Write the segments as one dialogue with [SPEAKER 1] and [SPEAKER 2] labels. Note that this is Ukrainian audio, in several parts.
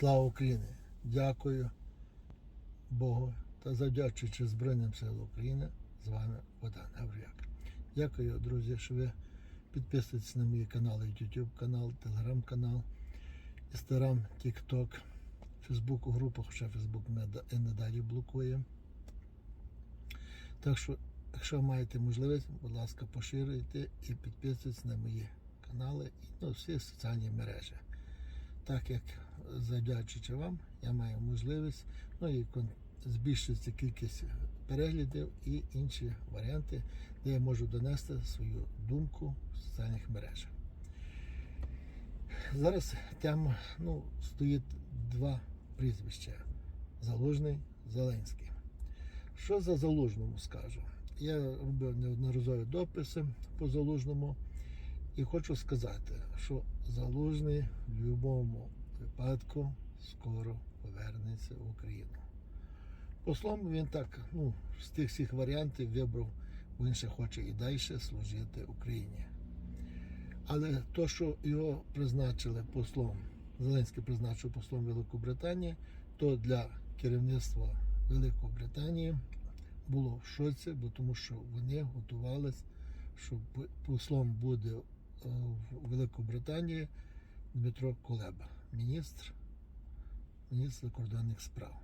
[SPEAKER 1] Слава Україні! Дякую Богу та завдячуючи Збройним силам України, з вами Богдан Гавряк. Дякую, друзі, що ви підписуєтесь на мої канали, YouTube канал, Telegram канал, Instagram, TikTok, Facebook група, хоча Facebook і надалі блокує. Так що, якщо маєте можливість, будь ласка, поширюйте і підписуйтесь на мої канали і на всі соціальні мережі. Так як завдячуючи вам, я маю можливість ну і збільшується кількість переглядів і інші варіанти, де я можу донести свою думку в соціальних мережах. Зараз тема ну, стоїть два прізвища: Залужний, Зеленський. Що за залужному скажу? Я робив неодноразові дописи по залужному і хочу сказати, що залужний в будь-якому випадку скоро повернеться в Україну. Послом він так, ну, з тих всіх варіантів вибрав, він ще хоче і далі служити Україні. Але то, що його призначили послом, Зеленський призначив послом Великобританії, то для керівництва Великобританії було в шоці, бо тому що вони готувалися, що послом буде е, в Великобританії Дмитро Кулеба, міністр, міністр закордонних справ.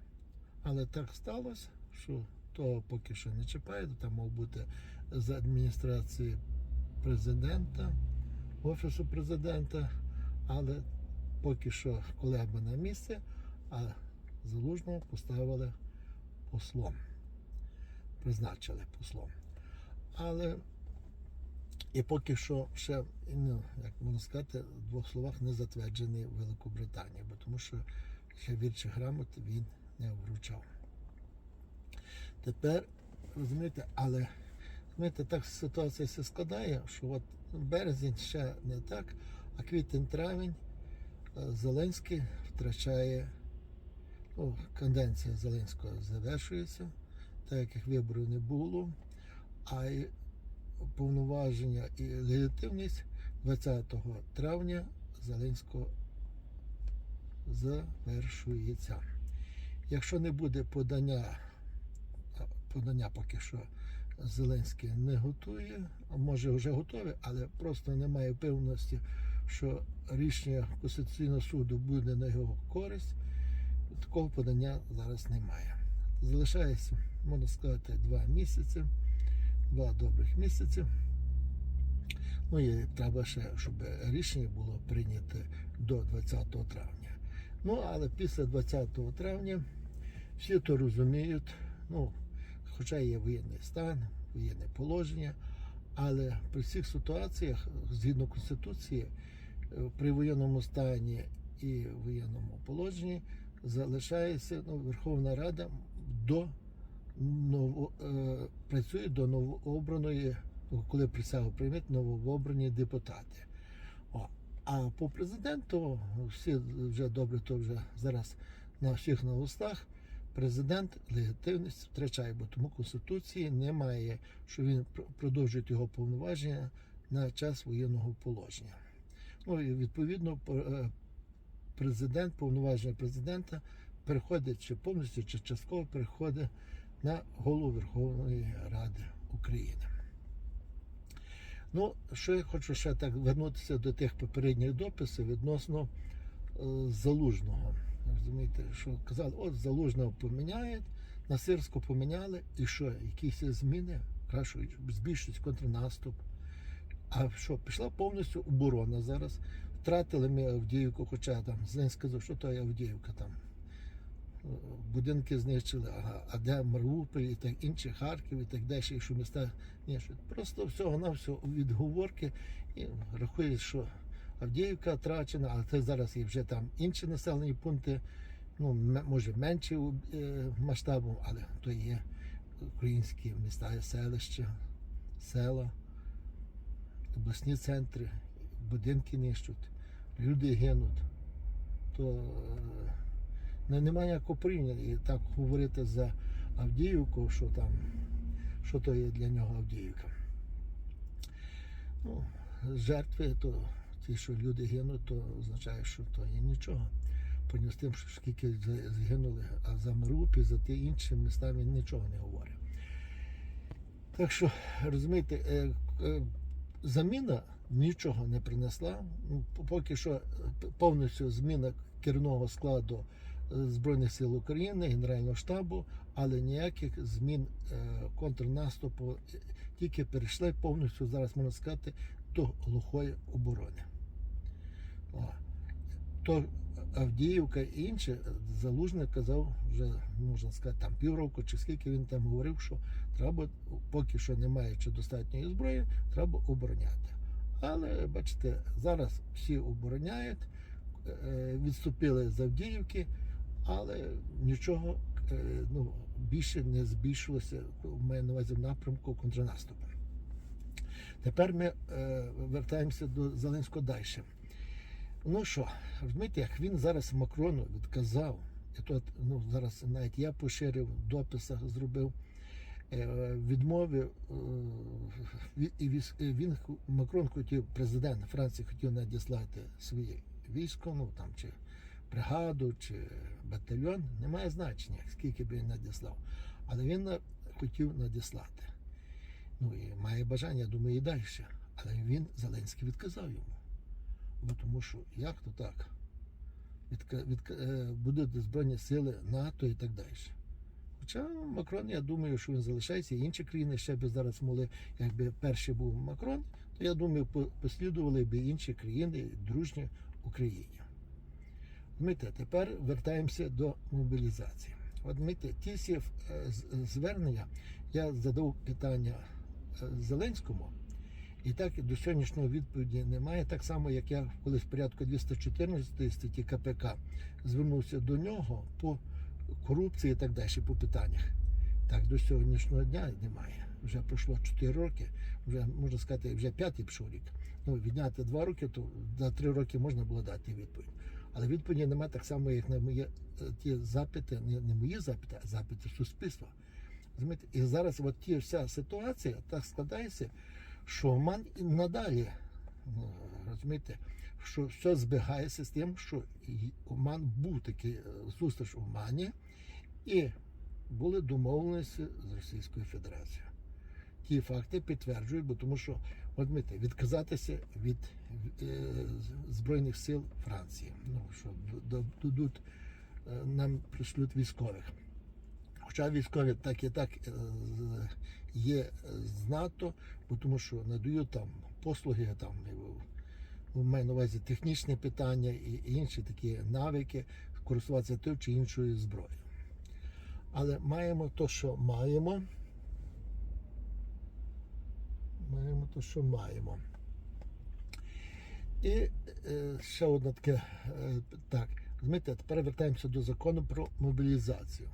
[SPEAKER 1] Але так сталося, що того поки що не чіпає, там мав бути з адміністрації президента, офісу президента, але поки що Кулеба на місці, а залужного поставили послом. Призначили послом. Але і поки що ще, ну, як можна сказати, в двох словах не затверджений в Великобританії, бо тому що ще вірчі грамот він не вручав. Тепер, розумієте, але розумієте, так ситуація все складає, що от березень ще не так, а квітень-травень е, Зеленський втрачає, ну, канденція Зеленського завершується, так як їх виборів не було, а повноваження і легітимність 20 травня Зеленського завершується. Якщо не буде подання, подання поки що Зеленський не готує, може вже готові, але просто немає певності, що рішення Конституційного суду буде на його користь. Такого подання зараз немає. Залишається, можна сказати, два місяці, два добрих місяці. Ну і треба ще, щоб рішення було прийнято до 20 травня. Ну, але після 20 травня всі то розуміють, ну, хоча є воєнний стан, воєнне положення, але при всіх ситуаціях, згідно Конституції, е, при воєнному стані і воєнному положенні залишається ну, Верховна Рада до ново, е, працює до новообраної, коли присягу приймуть новообрані депутати. О, а по президенту всі вже добре, то вже зараз на всіх на устах. Президент легітимність втрачає, бо тому Конституції немає, що він продовжує його повноваження на час воєнного положення. Ну і відповідно е, президент, повноваження президента переходить чи повністю, чи частково переходить на голову Верховної Ради України. Ну, що я хочу ще так вернутися до тих попередніх дописів відносно е, залужного. Розумієте, що казали, от залужного поміняють, на Сирську поміняли, і що, якісь зміни, кращують, збільшують контрнаступ. А що, пішла повністю оборона зараз. Втратили ми Авдіївку, хоча там Зеленський сказав, що то Авдіївка там. Будинки знищили, а де Маріуполь і так інші, Харків і так далі, і що міста що просто всього на всього відговорки і рахує, що Авдіївка втрачена, але це зараз є вже там інші населені пункти, ну може менші е, масштабом, але то є українські міста, селища, села, обласні центри, будинки нищуть, люди гинуть. То е, немає ніякого порівняння. І так говорити за Авдіївку, що там, що то є для нього Авдіївка. Ну, жертви, то ті, що люди гинуть, то означає, що то є нічого. порівняно з тим, що скільки загинули, а за Маріуполь, за ті інші міста він нічого не говорить. Так що, розумієте, е, е, заміна нічого не принесла. Ну, Поки що повністю зміна керівного складу Збройних сил України, Генерального штабу, але ніяких змін е, контрнаступу е, тільки перейшли повністю зараз можна сказати до глухої оборони. О. То Авдіївка і інше, Залужний казав вже, можна сказати, там півроку чи скільки він там говорив, що треба, поки що не маючи достатньої зброї, треба обороняти. Але бачите, зараз всі обороняють, е, відступили з Авдіївки, але нічого е, ну, більше не збільшилося маю на увазі в напрямку контрнаступу. Тепер ми е, вертаємося до Зеленського далі. Ну що, розумієте, як він зараз Макрону відказав, і тут ну, зараз навіть я поширив в дописах, зробив е, відмови. і Він Макрон хотів, президент Франції хотів надіслати своє військо, ну там чи бригаду, чи батальйон, немає значення, скільки б він надіслав. Але він хотів надіслати. Ну і має бажання, я думаю, і далі. Але він Зеленський відказав йому. Бо тому що як то так? Відка, відка, е, будуть Збройні сили НАТО і так далі. Хоча Макрон, я думаю, що він залишається, і інші країни ще б зараз могли, якби перший був Макрон, то я думаю, послідували б інші країни дружні Україні. Дмитре, тепер вертаємося до мобілізації. От Дмитре, ті всі е, звернення я задав питання е, Зеленському. І так до сьогоднішнього відповіді немає. Так само, як я колись в порядку 214 статті КПК звернувся до нього по корупції і так далі, по питаннях. Так до сьогоднішнього дня немає. Вже пройшло 4 роки, вже можна сказати, вже п'ятий пішов рік. Ну, відняти 2 роки, то за 3 роки можна було дати відповідь. Але відповіді немає так само, як на мої е, ті запити, не, не мої запити, а запити суспільства. Розумієте? І зараз от ті вся ситуація так складається, що Оман і надалі, ну, розумієте, що все збігається з тим, що і Оман був такий е, зустріч у Омані, і були домовленості з Російською Федерацією. Ті факти підтверджують, бо тому що знаєте, відказатися від е, Збройних сил Франції, ну що дадуть, е, нам пришлють військових. Хоча військові так і так е, є з НАТО, бо тому що надають там послуги, там і, маю на увазі технічні питання і інші такі навики користуватися тою чи іншою зброєю. Але маємо то, що маємо. Маємо то, що маємо. І е, ще одне таке, е, так, розумієте, тепер вертаємося до закону про мобілізацію.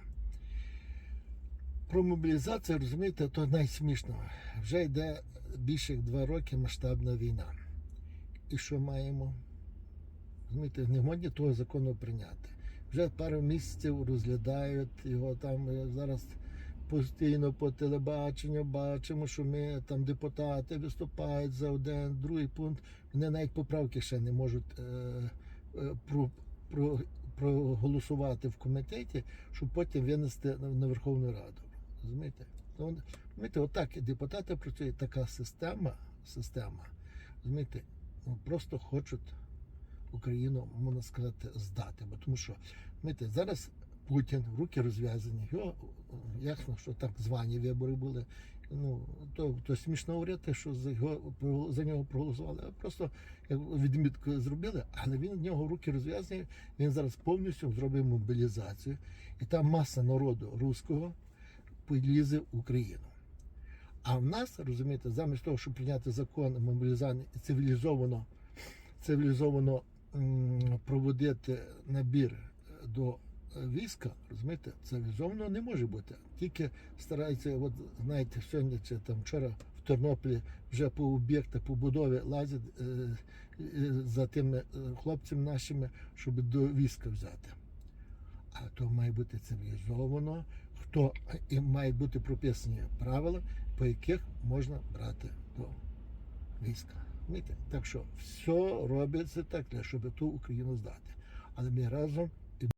[SPEAKER 1] Про мобілізацію, розумієте, то найсмішно. Вже йде більше як два роки масштабна війна. І що маємо? Розумієте, не можна того закону прийняти. Вже пару місяців розглядають його там зараз постійно по телебаченню бачимо, що ми там депутати виступають за один, другий пункт. Вони навіть поправки ще не можуть е, е, про, про, проголосувати в комітеті, щоб потім винести на, Верховну Раду. Розумієте? Ну, розумієте, отак депутати працюють, така система, система. Розумієте, ну, просто хочуть Україну, можна сказати, здати. Бо тому що, розумієте, зараз Путін, руки розв'язані, його ясно, що так звані вибори були. Ну, то, то смішно говорити, що за, його, за нього проголосували. А Просто відмітку зробили, але він в нього руки розв'язані, він зараз повністю зробив мобілізацію. І там маса народу руського полізе в Україну. А в нас, розумієте, замість того, щоб прийняти закон мобілізації цивілізовано, цивілізовано м, проводити набір до війська, розумієте, цивілізовано не може бути. Тільки стараються, от знаєте, сьогодні чи там вчора в Тернополі вже по об'єктах побудови лазять е, е, за тими е, хлопцями нашими, щоб до війська взяти. А то має бути цивілізовано, хто і мають бути прописані правила, по яких можна брати до війська. Так що все робиться так, щоб ту Україну здати. Але ми разом